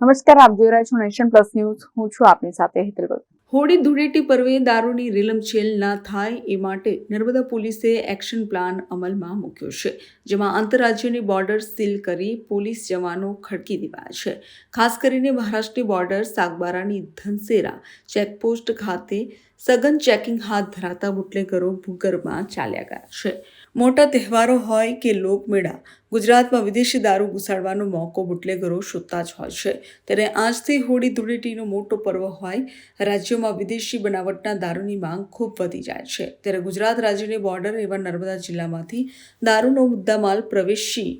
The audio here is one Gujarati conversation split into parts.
નમસ્કાર, આપ જોઈ રહ્યા છો નેશન પ્લસ ન્યૂઝ. હું છું આપની સાથે હેતલ. હોળી ધૂળેટી પર્વે દારૂની રીલમછેલ ના થાય એ માટે નર્મદા પોલીસે એક્શન પ્લાન અમલમાં મૂક્યો છે, જેમાં આંતરરાજ્યની બોર્ડર સીલ કરી પોલીસ જવાનો ખડકી દેવાયા છે. ખાસ કરીને મહારાષ્ટ્રની બોર્ડર સાગબારાની ધનસેરા ચેકપોસ્ટ ખાતે સઘન ચેકિંગ હાથ ધરાતા બુટલેગરો ભૂગર્ભમાં ચાલ્યા ગયા છે. મોટા તહેવારો હોય કે લોકમેળા ગુજરાતમાં વિદેશી દારૂ ઘુસાડવાનો મોકો બુટલેગરો શોધતા જ હોય છે. ત્યારે આજથી હોળી ધૂળેટીનો મોટો પર્વ હોય, રાજ્યોમાં વિદેશી બનાવટના દારૂની માંગ ખૂબ વધી જાય છે. ત્યારે ગુજરાત રાજ્યની બોર્ડર એવા નર્મદા જિલ્લામાંથી દારૂનો મુદ્દામાલ પ્રવેશી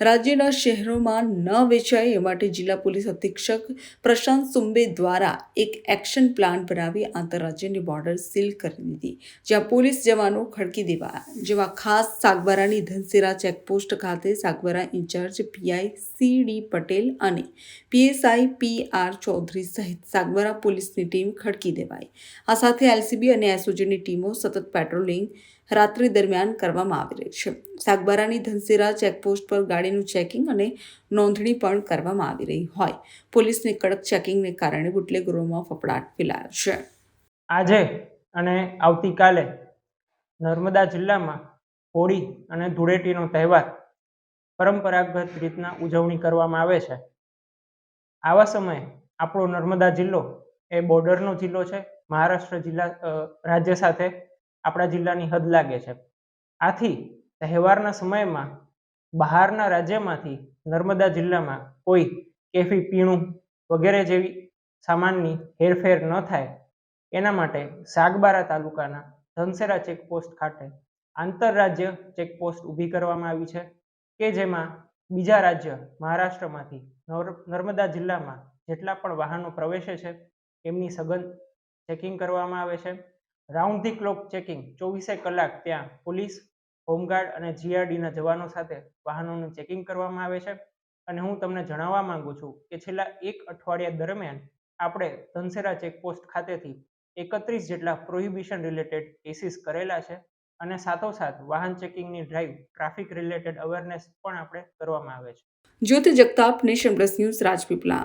રાજ્યના શહેરોમાં ન વેચાય એ માટે જિલ્લા પોલીસ અધિક્ષક પ્રશાંત સુંબે દ્વારા એક એક્શન પ્લાન બનાવી આંતરરાજ્યની બોર્ડર સીલ કરી દીધી, જ્યાં પોલીસ જવાનો ખડકી દેવાયા જેવા ખાસ સાગબારાની ધનસેરા ચેકપોસ્ટ ખાતે Sagbara in-charge PI C D Patel અને પીએસઆઈ પી આર ચૌધરી સહિત સાગબારા પોલીસની ટીમ ખડકી દેવાઈ. આ સાથે એલસીબી અને એસઓજીની ટીમો સતત પેટ્રોલિંગ રાત્રિ દરમિયાન કરવામાં આવી રહી છે. સાગબારાની ધનસેરા ચેકપોસ્ટ પર ગાડીનું ચેકિંગ અને નોંધણી પણ કરવામાં આવી રહી હોય. પોલીસની કડક ચેકિંગને કારણે બુટલેગરોમાં ફફડાટ ફેલાયો છે. આજે અને આવતીકાલે નર્મદા જિલ્લામાં હોળી અને ધૂળેટીનો તહેવાર પરંપરાગત રીતના ઉજવણી કરવામાં આવે છે. આવા સમયે આપણો નર્મદા જિલ્લો એ બોર્ડરનો જિલ્લો છે. મહારાષ્ટ્ર જિલ્લા રાજ્ય સાથે આપણા જિલ્લાની હદ લાગે છે. આથી તહેવારના સમયમાં બહારના રાજ્યમાંથી નર્મદા જિલ્લામાં કોઈ કેફી, પીણું વગેરે જેવી સામાનની હેરફેર ન થાય, એના માટે સાગબારા તાલુકાના ધનસેરા ચેકપોસ્ટ ખાતે આંતરરાજ્ય ચેકપોસ્ટ ઊભી કરવામાં આવી છે કે જેમાં બીજા રાજ્ય મહારાષ્ટ્રમાંથી નર- નર્મદા જિલ્લામાં જેટલા પણ વાહનો પ્રવેશે છે, એમની સઘન ચેકિંગ કરવામાં આવે છે. રાઉન્ડ ધી ક્લોક ચેકિંગ, ચોવીસે કલાક ત્યાં પોલીસ, હોમગાર્ડ અને જીઆરડીના જવાનો સાથે વાહનોનું ચેકિંગ કરવામાં આવે છે. અને હું તમને જણાવવા માંગુ છું કે છેલ્લા એક અઠવાડિયા દરમિયાન આપણે ધનસેરા ચેકપોસ્ટ ખાતેથી એકત્રીસ જેટલા પ્રોહિબિશન રિલેટેડ કેસીસ કરેલા છે અને સાથોસાથ વાહન ચેકિંગની ડ્રાઈવ, ટ્રાફિક રિલેટેડ અવેરનેસ પણ આપણે કરવામાં આવે છે. Jyoti Jagtap, nation plus news Rajpipla